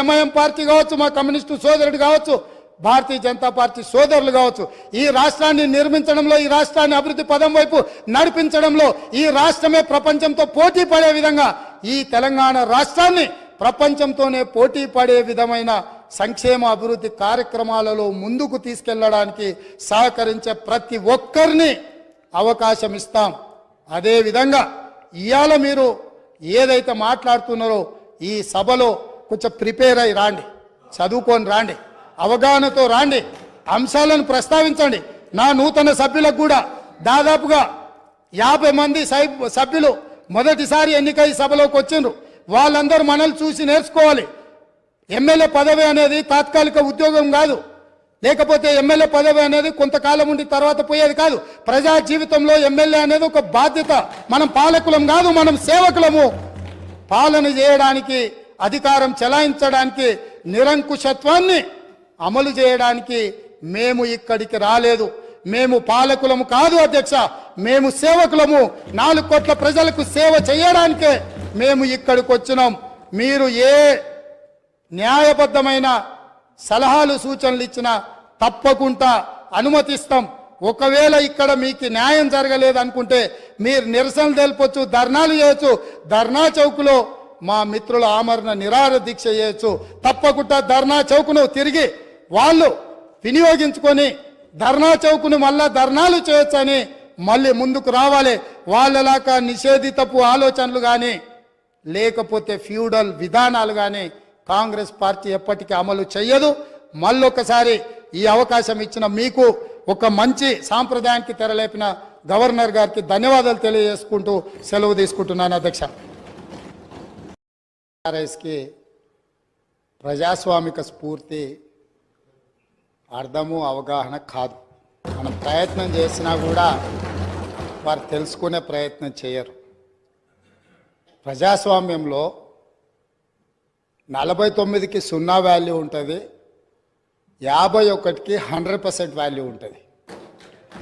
MIM party కావచ్చు మా communist సోదరుడు కావచ్చు భారతీయ జనతా పార్టీ సోదరులు కావచ్చు ఈ రాష్ట్రాన్ని నిర్మించడంలో ఈ రాష్ట్రాన్ని అభివృద్ధి పదం వైపు నడిపించడంలో ఈ రాష్ట్రమే ప్రపంచంతో పోటీ పడే విధంగా ఈ తెలంగాణ రాష్ట్రాన్ని ప్రపంచంతోనే పోటీ పడే విధమైన సంక్షేమ అభివృద్ధి కార్యక్రమాలలో ముందుకు తీసుకెళ్ళడానికి సహకరించే ప్రతి ఒక్కరిని అవకాశం ఇస్తాం. అదేవిధంగా ఇవాళ మీరు ఏదైతే మాట్లాడుతున్నారో ఈ సభలో కొంచెం ప్రిపేర్ అయి రాండి. చదువుకొని రాండి. అవగాహనతో రాండి. అంశాలను ప్రస్తావించండి. నా నూతన సభ్యులకు కూడా దాదాపుగా యాభై మంది సై- సభ్యులు మొదటిసారి ఎన్నికై సభలోకి వచ్చిండ్రు. వాళ్ళందరూ మనల్ని చూసి నేర్చుకోవాలి. ఎమ్మెల్యే పదవి అనేది తాత్కాలిక ఉద్యోగం కాదు. లేకపోతే ఎమ్మెల్యే పదవి అనేది కొంతకాలం ఉండి తర్వాత పోయేది కాదు. ప్రజా జీవితంలో ఎమ్మెల్యే అనేది ఒక బాధ్యత. మనం పాలకులం కాదు మనం సేవకులము. పాలన చేయడానికి అధికారం చెలాయించడానికి నిరంకుశత్వాన్ని అమలు చేయడానికి మేము ఇక్కడికి రాలేదు. మేము పాలకులము కాదు అధ్యక్ష మేము సేవకులము. నాలుగు కోట్ల ప్రజలకు సేవ చేయడానికే మేము ఇక్కడికి వచ్చినాం. మీరు ఏ న్యాయబద్ధమైన సలహాలు సూచనలు ఇచ్చినా తప్పకుండా అనుమతిస్తాం. ఒకవేళ ఇక్కడ మీకు న్యాయం జరగలేదు అనుకుంటే మీరు నిరసన తెలుపొచ్చు ధర్నాలు చేయొచ్చు. ధర్నా చౌక్లో మా మిత్రుల ఆమరణ నిరాహార దీక్ష చేయొచ్చు. తప్పకుండా ధర్నా చౌక్ను తిరిగి వాళ్ళు వినియోగించుకొని ధర్నా చౌక్ను మళ్ళా ధర్నాలు చేయొచ్చని మళ్ళీ ముందుకు రావాలి. వాళ్ళలాగా నిషేధితపు ఆలోచనలు కానీ లేకపోతే ఫ్యూడల్ విధానాలు కానీ కాంగ్రెస్ పార్టీ ఎప్పటికీ అమలు చేయదు మళ్ళొకసారి ఈ అవకాశం ఇచ్చిన మీకు ఒక మంచి సాంప్రదాయానికి తెరలేపిన గవర్నర్ గారికి ధన్యవాదాలు తెలియజేసుకుంటూ సెలవు తీసుకుంటున్నాను అధ్యక్ష. ఆర్ఎస్కి ప్రజాస్వామిక స్ఫూర్తి అర్థము అవగాహన కాదు. మనం ప్రయత్నం చేసినా కూడా వారు తెలుసుకునే ప్రయత్నం చేయరు. ప్రజాస్వామ్యంలో నలభై తొమ్మిదికి సున్నా వాల్యూ ఉంటుంది యాభై ఒకటికి హండ్రెడ్ పర్సెంట్ వాల్యూ ఉంటుంది.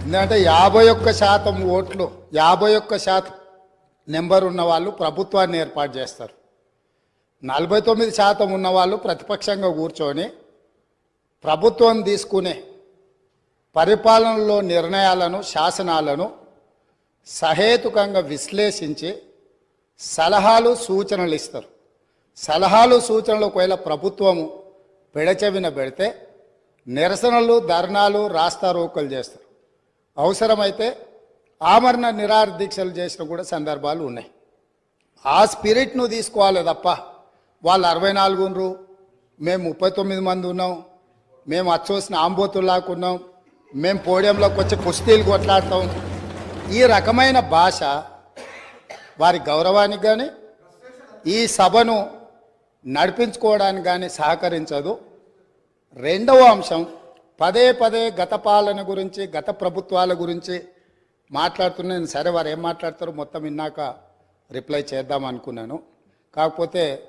ఎందుకంటే యాభై ఒక్క శాతం ఓట్లు యాభై ఒక్క శాతం నెంబర్ ఉన్న వాళ్ళు ప్రభుత్వాన్ని ఏర్పాటు చేస్తారు. నలభై తొమ్మిది శాతం ఉన్నవాళ్ళు ప్రతిపక్షంగా కూర్చొని ప్రభుత్వం తీసుకునే పరిపాలనలో నిర్ణయాలను శాసనాలను సహేతుకంగా విశ్లేషించి సలహాలు సూచనలు ఇస్తారు. సలహాలు సూచనలు ఒకవేళ ప్రభుత్వము పెడచెవిన పెడితే నిరసనలు ధర్నాలు రాస్తారోకలు చేస్తారు. అవసరమైతే ఆమరణ నిరాహార దీక్షలు చేసిన కూడా సందర్భాలు ఉన్నాయి. ఆ స్పిరిట్ను తీసుకోవాలి తప్ప వాళ్ళు అరవై నాలుగు ఉన్నారు. మేము ముప్పై తొమ్మిది మంది ఉన్నాం. మేము అచ్చోసిన ఆంబోతుల్లాగా ఉన్నాం. మేము పోడియంలోకి వచ్చి కుస్తీలు కొట్లాడతాం. ఈ రకమైన భాష వారి గౌరవానికి కానీ ఈ సభను నడిపించుకోవడానికి కానీ సహకరించదు. రెండవ అంశం పదే పదే గత పాలన గురించి గత ప్రభుత్వాల గురించి మాట్లాడుతున్నాను సరే వారు ఏం మాట్లాడతారో మొత్తం విన్నాక రిప్లై చేద్దాం అనుకున్నాను. కాకపోతే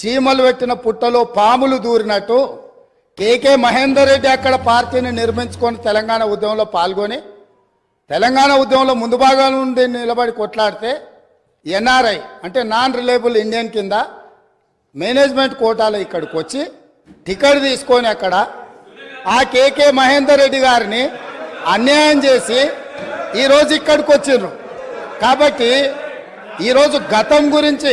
చీమలు పెట్టిన పుట్టలో పాములు దూరినట్టు కేకే మహేందర్ రెడ్డి అక్కడ పార్టీని నిర్మించుకొని తెలంగాణ ఉద్యమంలో పాల్గొని తెలంగాణ ఉద్యమంలో ముందు భాగం నుండి నిలబడి కొట్లాడితే ఎన్ఆర్ఐ అంటే నాన్ రిలయబుల్ ఇండియన్ కింద మేనేజ్మెంట్ కోటాలో ఇక్కడికి వచ్చి టికెట్ తీసుకొని అక్కడ ఆ కేకే మహేందర్ రెడ్డి గారిని అన్యాయం చేసి ఈరోజు ఇక్కడికి వచ్చిర్రు. కాబట్టి ఈరోజు గతం గురించి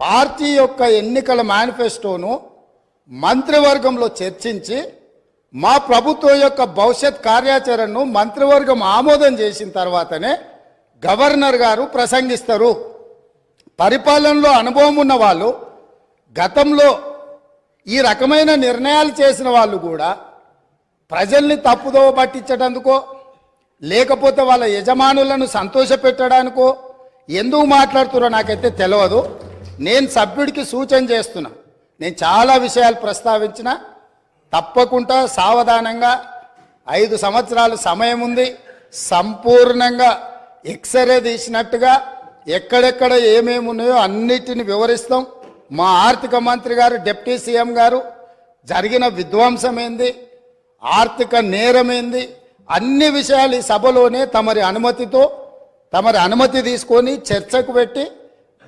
పార్టీ యొక్క ఎన్నికల మేనిఫెస్టోను మంత్రివర్గంలో చర్చించి మా ప్రభుత్వం యొక్క భవిష్యత్ కార్యాచరణను మంత్రివర్గం ఆమోదం చేసిన తర్వాతనే గవర్నర్ గారు ప్రసంగిస్తారు. పరిపాలనలో అనుభవం ఉన్న వాళ్ళు గతంలో ఈ రకమైన నిర్ణయాలు చేసిన వాళ్ళు కూడా ప్రజల్ని తప్పుదోవ పట్టించడానికో లేకపోతే వాళ్ళ యజమానులను సంతోషపెట్టడానికో ఎందుకు మాట్లాడుతున్నారో నాకైతే తెలియదు నేను సభ్యుడికి సూచన చేస్తున్నా. నేను చాలా విషయాలు ప్రస్తావించిన తప్పకుండా సావధానంగా ఐదు సంవత్సరాలు సమయం ఉంది. సంపూర్ణంగా ఎక్స్రే తీసినట్టుగా ఎక్కడెక్కడ ఏమేమి ఉన్నాయో అన్నిటిని వివరిస్తాం. మా ఆర్థిక మంత్రి గారు డిప్యూటీ సీఎం గారు జరిగిన విధ్వంసం ఏంది? ఆర్థిక నేరమేంది అన్ని విషయాలు ఈ సభలోనే తమరి అనుమతితో తమరి అనుమతి తీసుకొని చర్చకు పెట్టి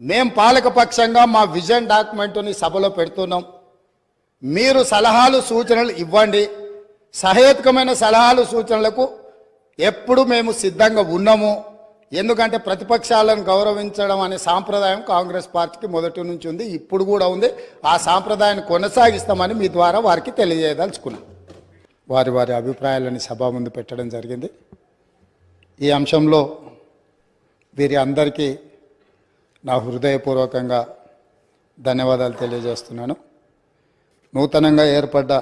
మేం పాలకపక్షంగా మా విజన్ డాక్యుమెంట్ని సభలో పెడుతున్నాం. మీరు సలహాలు సూచనలు ఇవ్వండి. సహేతుకమైన సలహాలు సూచనలకు ఎప్పుడు మేము సిద్ధంగా ఉన్నాము. ఎందుకంటే ప్రతిపక్షాలను గౌరవించడం అనే సాంప్రదాయం కాంగ్రెస్ పార్టీకి మొదటి నుంచి ఉంది ఇప్పుడు కూడా ఉంది. ఆ సాంప్రదాయాన్ని కొనసాగిస్తామని మీ ద్వారా వారికి తెలియజేయదలుచుకున్నాం. వారి వారి అభిప్రాయాలని సభ ముందు పెట్టడం జరిగింది. ఈ అంశంలో వీరి అందరికీ నా హృదయపూర్వకంగా ధన్యవాదాలు తెలియజేస్తున్నాను. నూతనంగా ఏర్పడ్డ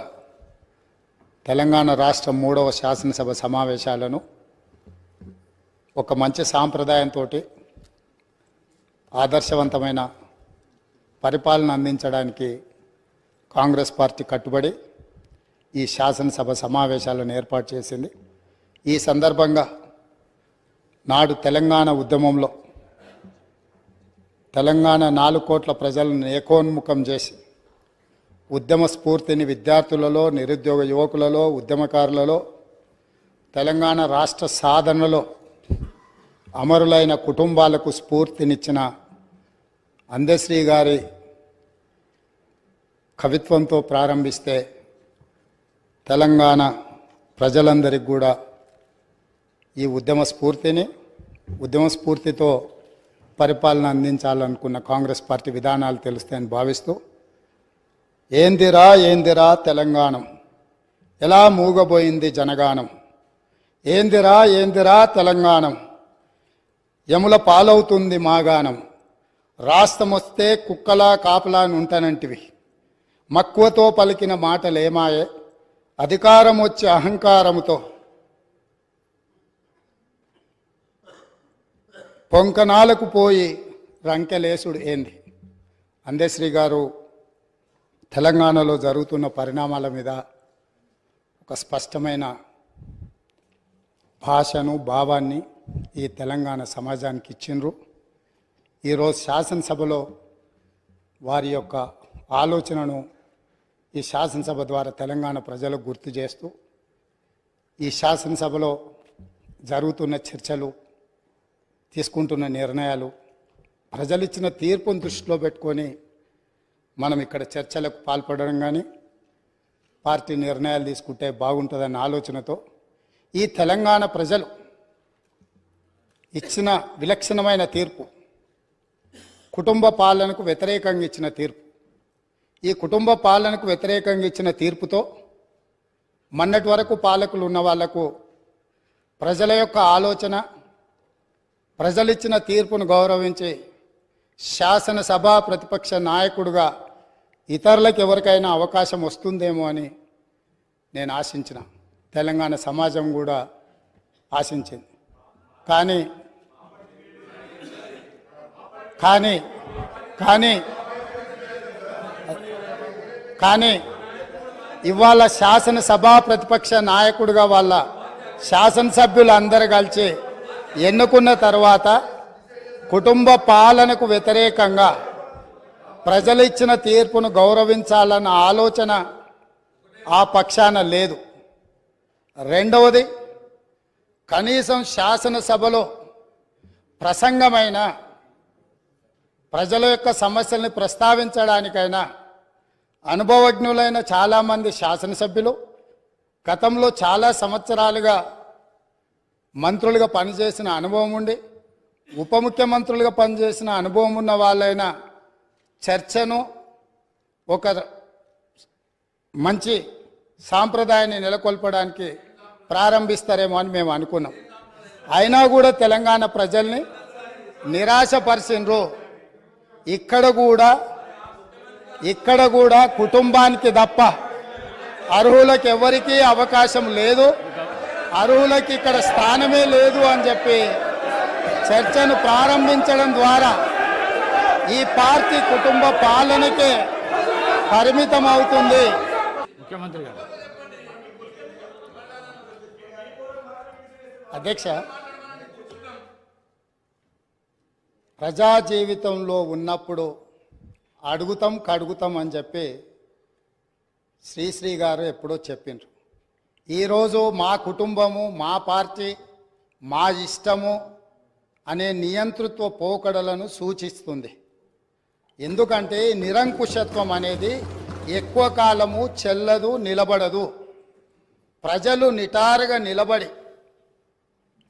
తెలంగాణ రాష్ట్ర మూడవ శాసనసభ సమావేశాలను ఒక మంచి సాంప్రదాయంతో ఆదర్శవంతమైన పరిపాలన అందించడానికి కాంగ్రెస్ పార్టీ కట్టుబడి ఈ శాసనసభ సమావేశాలను ఏర్పాటు చేసింది. ఈ సందర్భంగా నాడు తెలంగాణ ఉద్యమంలో తెలంగాణ నాలుగు కోట్ల ప్రజలను ఏకోన్ముఖం చేసి ఉద్యమ స్ఫూర్తిని విద్యార్థులలో నిరుద్యోగ యువకులలో ఉద్యమకారులలో తెలంగాణ రాష్ట్ర సాధనలో అమరులైన కుటుంబాలకు స్ఫూర్తినిచ్చిన అందశ్రీ గారి కవిత్వంతో ప్రారంభిస్తే తెలంగాణ ప్రజలందరికీ కూడా ఈ ఉద్యమ స్ఫూర్తిని ఉద్యమ స్ఫూర్తితో పరిపాలన అందించాలనుకున్న కాంగ్రెస్ పార్టీ విధానాలు తెలుస్తాయని భావిస్తూ ఏందిరా ఏందిరా తెలంగాణం? ఎలా మూగబోయింది జనగానం? ఏందిరా ఏందిరా తెలంగాణం? యముల పాలవుతుంది మాగానం రాష్ట్రమొస్తే కుక్కలా కాపలా అని ఉంటానంటివి. మక్కువతో పలికిన మాటలేమాయే? అధికారం వచ్చే అహంకారముతో పొంకనాలకు పోయి రంకెలేసుడు ఏంది? అందశ్రీ గారు తెలంగాణలో జరుగుతున్న పరిణామాల మీద ఒక స్పష్టమైన భాషను భావాన్ని ఈ తెలంగాణ సమాజానికి ఇచ్చిండ్రు. ఈరోజు శాసనసభలో వారి యొక్క ఆలోచనను ఈ శాసనసభ ద్వారా తెలంగాణ ప్రజలకు గుర్తు చేస్తూ ఈ శాసనసభలో జరుగుతున్న చర్చలు తీసుకుంటున్న నిర్ణయాలు ప్రజలిచ్చిన తీర్పును దృష్టిలో పెట్టుకొని మనం ఇక్కడ చర్చలకు పాల్పడడం కానీ పార్టీ నిర్ణయాలు తీసుకుంటే బాగుంటుందన్న ఆలోచనతో ఈ తెలంగాణ ప్రజలు ఇచ్చిన విలక్షణమైన తీర్పు కుటుంబ పాలనకు వ్యతిరేకంగా ఇచ్చిన తీర్పు. ఈ కుటుంబ పాలనకు వ్యతిరేకంగా ఇచ్చిన తీర్పుతో మొన్నటి వరకు పాలకులు ఉన్న వాళ్ళకు ప్రజల యొక్క ఆలోచన ప్రజలిచ్చిన తీర్పును గౌరవించి శాసనసభ ప్రతిపక్ష నాయకుడుగా ఇతరులకు ఎవరికైనా అవకాశం వస్తుందేమో అని నేను ఆశించిన. తెలంగాణ సమాజం కూడా ఆశించింది. కానీ కానీ కానీ కానీ ఇవాళ శాసనసభ ప్రతిపక్ష నాయకుడిగా వాళ్ళ శాసనసభ్యులు అందరు కలిసి ఎన్నుకున్న తర్వాత కుటుంబ పాలనకు వ్యతిరేకంగా ప్రజలు ఇచ్చిన తీర్పును గౌరవించాలన్న ఆలోచన ఆ పక్షాన లేదు. రెండవది కనీసం శాసనసభలో ప్రసంగమైన ప్రజల యొక్క సమస్యల్ని ప్రస్తావించడానికైనా అనుభవజ్ఞులైన చాలామంది శాసనసభ్యులు గతంలో చాలా సంవత్సరాలుగా మంత్రులుగా పనిచేసిన అనుభవం ఉండి ఉప ముఖ్యమంత్రులుగా పనిచేసిన అనుభవం ఉన్న వాళ్ళైన చర్చను ఒక మంచి సాంప్రదాయాన్ని నెలకొల్పడానికి ప్రారంభిస్తారేమో అని మేము అనుకున్నాం. అయినా కూడా తెలంగాణ ప్రజల్ని నిరాశపరిచిండ్రు. ఇక్కడ కూడా ఇక్కడ కూడా కుటుంబానికి తప్ప అర్హులకు ఎవరికీ అవకాశం లేదు. అర్హులకి ఇక్కడ స్థానమే లేదు అని చెప్పి చర్చను ప్రారంభించడం ద్వారా ఈ పార్టీ కుటుంబ పాలనకే పరిమితం అవుతుంది. ముఖ్యమంత్రి గారు. అధ్యక్ష ప్రజా జీవితంలో ఉన్నప్పుడు అడుగుతాం కడుగుతాం అని చెప్పి శ్రీశ్రీ గారు ఎప్పుడో చెప్పిండ్రు. ఈరోజు మా కుటుంబము మా పార్టీ మా ఇష్టము అనే నియంతృత్వ పోకడలను సూచిస్తుంది. ఎందుకంటే నిరంకుశత్వం అనేది ఎక్కువ కాలము చెల్లదు నిలబడదు. ప్రజలు నిటారుగా నిలబడి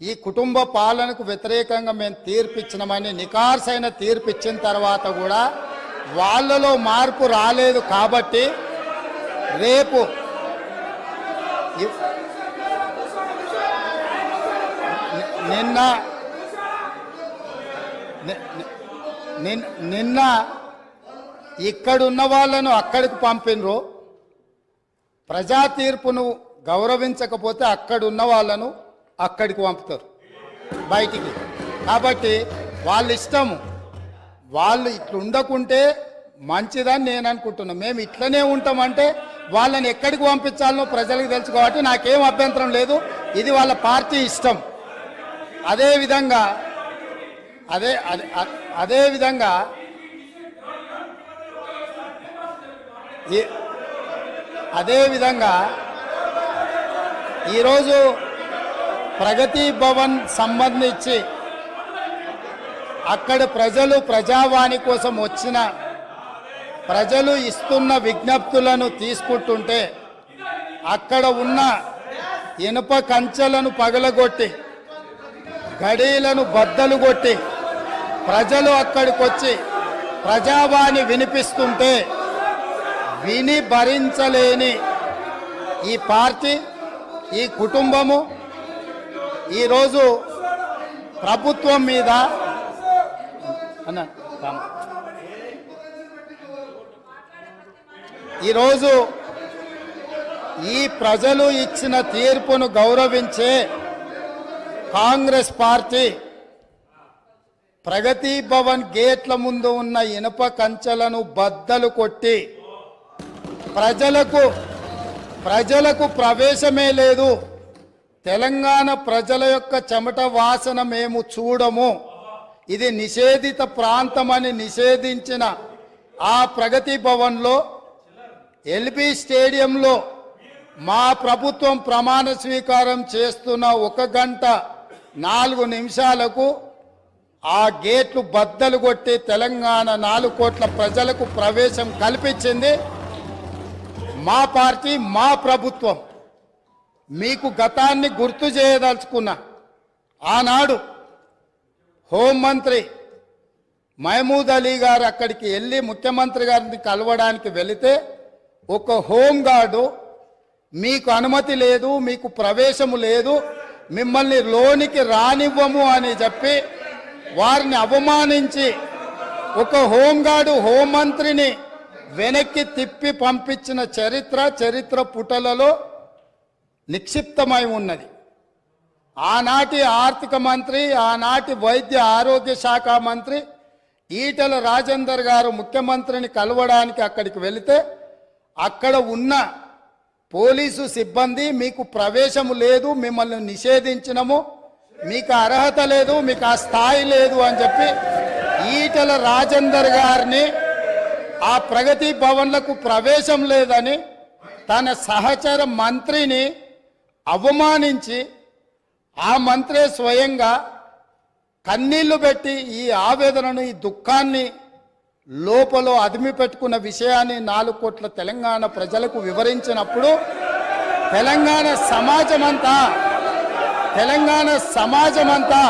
ఈ కుటుంబ పాలనకు వ్యతిరేకంగా మేము తీర్పిచ్చినామని నికార్సైన తీర్పిచ్చిన తర్వాత కూడా వాళ్ళలో మార్పు రాలేదు కాబట్టి రేపు నిన్న నిన్న ఇక్కడున్న వాళ్ళను అక్కడికి పంపినరు. ప్రజా తీర్పును గౌరవించకపోతే అక్కడున్న వాళ్ళను అక్కడికి పంపుతారు. బయటికి. కాబట్టి వాళ్ళ ఇష్టము. వాళ్ళు ఇట్లా ఉండకుంటే మంచిదని నేను అనుకుంటున్నాను మేము ఇట్లనే ఉంటామంటే వాళ్ళని ఎక్కడికి పంపించాలనో ప్రజలకు తెలుసు కాబట్టి నాకేం అభ్యంతరం లేదు. ఇది వాళ్ళ పార్టీ ఇష్టం. అదేవిధంగా అదే అదే అదే విధంగా ఈరోజు ప్రగతి భవన్ సంబంధించి అక్కడ ప్రజలు ప్రజావాణి కోసం వచ్చిన ప్రజలు ఇస్తున్న విజ్ఞప్తులను తీసుకుంటుంటే అక్కడ ఉన్న ఇనుప కంచెలను పగలగొట్టి గడీలను బద్దలు కొట్టి ప్రజలు అక్కడికి వచ్చి ప్రజావాణి వినిపిస్తుంటే విని భరించలేని ఈ పార్టీ ఈ కుటుంబము ఈరోజు ప్రభుత్వం మీద అన్న ఈరోజు ఈ ప్రజలు ఇచ్చిన తీర్పును గౌరవించే కాంగ్రెస్ పార్టీ ప్రగతి భవన్ గేట్ల ముందు ఉన్న ఇనుప కంచెలను బద్దలు కొట్టి ప్రజలకు ప్రజలకు ప్రవేశమే లేదు. తెలంగాణ ప్రజల యొక్క చెమట వాసన మేము చూడము. ఇది నిషేధిత ప్రాంతమని నిషేధించిన ఆ ప్రగతి భవన్లో ఎల్బి స్టేడియంలో మా ప్రభుత్వం ప్రమాణ స్వీకారం చేస్తున్న ఒక గంట నాలుగు నిమిషాలకు ఆ గేట్లు బద్దలు కొట్టి తెలంగాణ నాలుగు కోట్ల ప్రజలకు ప్రవేశం కల్పించింది మా పార్టీ మా ప్రభుత్వం. మీకు గతాన్ని గుర్తు చేయదలుచుకున్నా ఆనాడు హోంమంత్రి మహమూద్ అలీ గారు అక్కడికి వెళ్ళి ముఖ్యమంత్రి గారిని కలవడానికి వెళితే ఒక హోంగార్డు మీకు అనుమతి లేదు మీకు ప్రవేశము లేదు మిమ్మల్ని లోనికి రానివ్వము అని చెప్పి వారిని అవమానించి ఒక హోంగార్డు హోంమంత్రిని వెనక్కి తిప్పి పంపించిన చరిత్ర చరిత్ర పుటలలో నిక్షిప్తమై ఉన్నది. ఆనాటి ఆర్థిక మంత్రి ఆనాటి వైద్య ఆరోగ్య శాఖ మంత్రి ఈటల రాజేందర్ గారు ముఖ్యమంత్రిని కలవడానికి అక్కడికి వెళితే అక్కడ ఉన్న పోలీసు సిబ్బంది మీకు ప్రవేశము లేదు మిమ్మల్ని నిషేధించినము. మీకు అర్హత లేదు మీకు ఆ స్థాయి లేదు అని చెప్పి ఈటల రాజేందర్ గారిని ఆ ప్రగతి భవన్లకు ప్రవేశం లేదని తన సహచర మంత్రిని అవమానించి ఆ మంత్రే స్వయంగా కన్నీళ్ళు పెట్టి ఈ ఆవేదనను ఈ దుఃఖాన్ని లోపల అదిమి పెట్టుకున్న విషయాన్ని నాలుగు కోట్ల తెలంగాణ ప్రజలకు వివరించినప్పుడు తెలంగాణ సమాజమంతా తెలంగాణ సమాజమంతా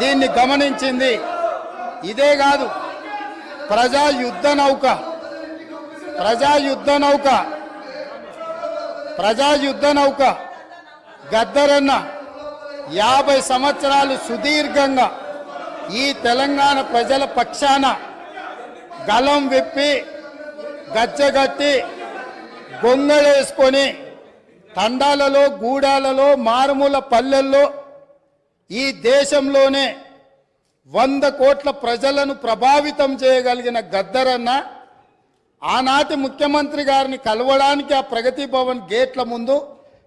దీన్ని గమనించింది. ఇదే కాదు ప్రజా యుద్ధ నౌక ప్రజా యుద్ధ నౌక ప్రజా యుద్ధ నౌక గద్దరన్న యాభై సంవత్సరాలు సుదీర్ఘంగా ఈ తెలంగాణ ప్రజల పక్షాన గలం విప్పి గచ్చగట్టి గొంగళేసుకొని తండాలలో గూడాలలో మారుమూల పల్లెల్లో ఈ దేశంలోనే వంద కోట్ల ప్రజలను ప్రభావితం చేయగలిగిన గద్దరన్న ఆనాటి ముఖ్యమంత్రి గారిని కలవడానికి ఆ ప్రగతి భవన్ గేట్ల ముందు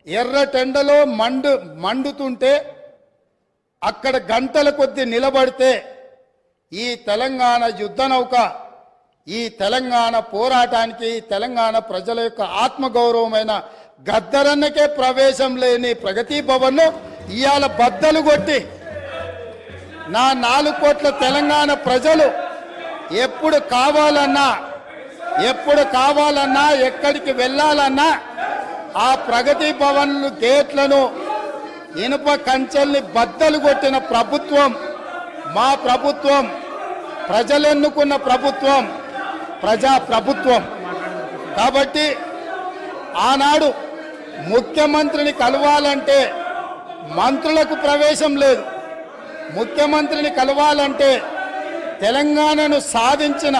ఎర్ర టెండలో మండు మండుతుంటే అక్కడ గంటల కొద్ది నిలబడితే ఈ తెలంగాణ యుద్ధ నౌక ఈ తెలంగాణ పోరాటానికి తెలంగాణ ప్రజల యొక్క ఆత్మగౌరవమైన గద్దరన్నకే ప్రవేశం లేని ప్రగతి భవన్ను ఇవాళ బద్దలు కొట్టి నా నాలుగు కోట్ల తెలంగాణ ప్రజలు ఎప్పుడు కావాలన్నా ఎప్పుడు కావాలన్నా ఎక్కడికి వెళ్ళాలన్నా ఆ ప్రగతి భవన్ గేట్లను ఇనుప కంచెల్ని బద్దలు కొట్టిన ప్రభుత్వం మా ప్రభుత్వం ప్రజలెన్నుకున్న ప్రభుత్వం ప్రజా ప్రభుత్వం కాబట్టి ఆనాడు ముఖ్యమంత్రిని కలవాలంటే మంత్రులకు ప్రవేశం లేదు. ముఖ్యమంత్రిని కలవాలంటే తెలంగాణను సాధించిన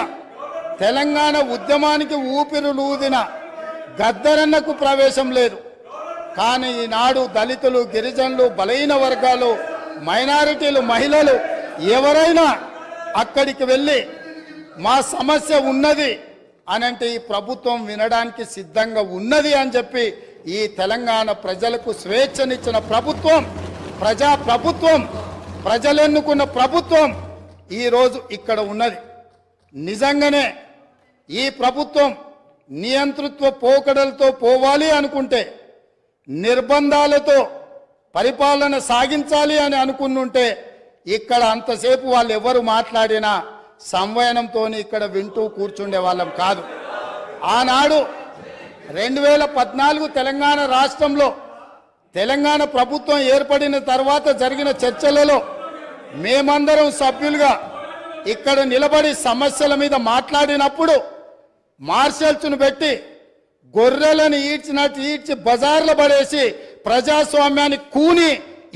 తెలంగాణ ఉద్యమానికి ఊపిరులూదిన గద్దరన్నకు ప్రవేశం లేదు. కానీ ఈనాడు దళితులు గిరిజనులు బలహీన వర్గాలు మైనారిటీలు మహిళలు ఎవరైనా అక్కడికి వెళ్ళి మా సమస్య ఉన్నది అని అంటే ఈ ప్రభుత్వం వినడానికి సిద్ధంగా ఉన్నది అని చెప్పి ఈ తెలంగాణ ప్రజలకు స్వేచ్ఛనిచ్చిన ప్రభుత్వం ప్రజా ప్రభుత్వం ప్రజలెన్నుకున్న ప్రభుత్వం ఈరోజు ఇక్కడ ఉన్నది. నిజంగానే ఈ ప్రభుత్వం నియంతృత్వ పోకడలతో పోవాలి అనుకుంటే నిర్బంధాలతో పరిపాలన సాగించాలి అని అనుకున్నుంటే ఇక్కడ అంతసేపు వాళ్ళు ఎవరు మాట్లాడినా సంవయనంతో ఇక్కడ వింటూ కూర్చుండే వాళ్ళం కాదు. ఆనాడు రెండు వేల పద్నాలుగు తెలంగాణ రాష్ట్రంలో తెలంగాణ ప్రభుత్వం ఏర్పడిన తర్వాత జరిగిన చర్చలలో మేమందరం సభ్యులుగా ఇక్కడ నిలబడి సమస్యల మీద మాట్లాడినప్పుడు మార్షల్స్ను పెట్టి గొర్రెలను ఈడ్చినట్టు ఈడ్చి బజార్లు పడేసి ప్రజాస్వామ్యాన్ని కూని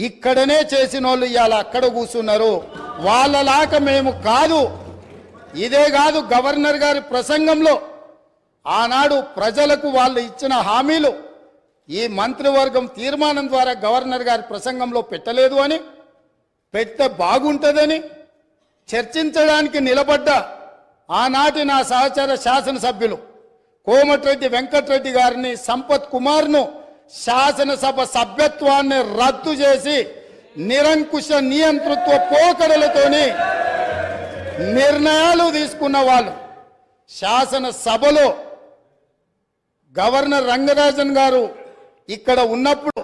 ఇక్కడనే చేసిన వాళ్ళు ఇవాళ అక్కడ కూర్చున్నారు. వాళ్ళలాక మేము కాదు. ఇదే కాదు గవర్నర్ గారి ప్రసంగంలో ఆనాడు ప్రజలకు వాళ్ళు ఇచ్చిన హామీలు ఈ మంత్రివర్గం తీర్మానం ద్వారా గవర్నర్ గారి ప్రసంగంలో పెట్టలేదు అని పెడితే బాగుంటుందని చర్చించడానికి నిలబడ్డ ఆనాటి నా సహచర శాసనసభ్యులు కోమటిరెడ్డి వెంకటరెడ్డి గారిని సంపత్ కుమార్ను శాసనసభ సభ్యత్వాన్ని రద్దు చేసి నిరంకుశ నియంతృత్వ పోకడలతోని నిర్ణయాలు తీసుకున్న వాళ్ళు శాసనసభలో గవర్నర్ రంగరాజన్ గారు ఇక్కడ ఉన్నప్పుడు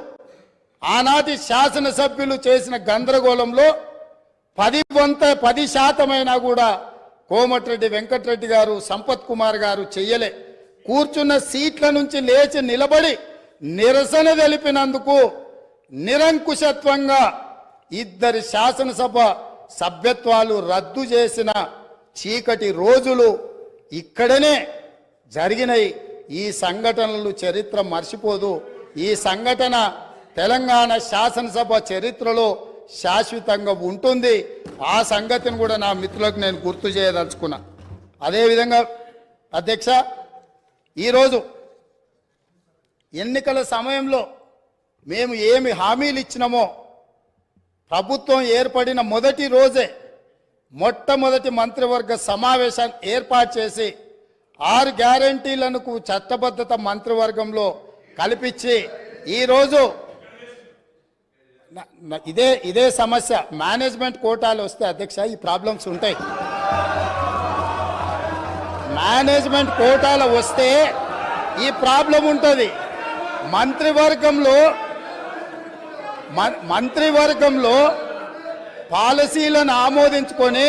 ఆనాటి శాసనసభ్యులు చేసిన గందరగోళంలో పది వంత పది శాతమైనా కూడా కోమటిరెడ్డి వెంకటరెడ్డి గారు సంపత్ కుమార్ గారు చెయ్యలే. కూర్చున్న సీట్ల నుంచి లేచి నిలబడి నిరసన తెలిపినందుకు నిరంకుశత్వంగా ఇద్దరి శాసనసభ సభ్యత్వాలు రద్దు చేసిన చీకటి రోజులు ఇక్కడనే జరిగినాయి. ఈ సంఘటనలు చరిత్ర మర్చిపోదు. ఈ సంఘటన తెలంగాణ శాసనసభ చరిత్రలో శాశ్వతంగా ఉంటుంది. ఆ సంగతిని కూడా నా మిత్రులకు నేను గుర్తు చేయదలుచుకున్నా. అదేవిధంగా అధ్యక్ష ఈరోజు ఎన్నికల సమయంలో మేము ఏమి హామీలు ఇచ్చినామో ప్రభుత్వం ఏర్పడిన మొదటి రోజే మొట్టమొదటి మంత్రివర్గ సమావేశాన్ని ఏర్పాటు చేసి ఆరు గ్యారంటీలను చట్టబద్ధత మంత్రివర్గంలో కల్పించి ఈరోజు ఇదే ఇదే సమస్య. మేనేజ్మెంట్ కోటాలు వస్తే అధ్యక్ష ఈ ప్రాబ్లమ్స్ ఉంటాయి. మేనేజ్మెంట్ కోటాలు వస్తే ఈ ప్రాబ్లం ఉంటుంది. మంత్రివర్గంలో మంత్రివర్గంలో పాలసీలను ఆమోదించుకొని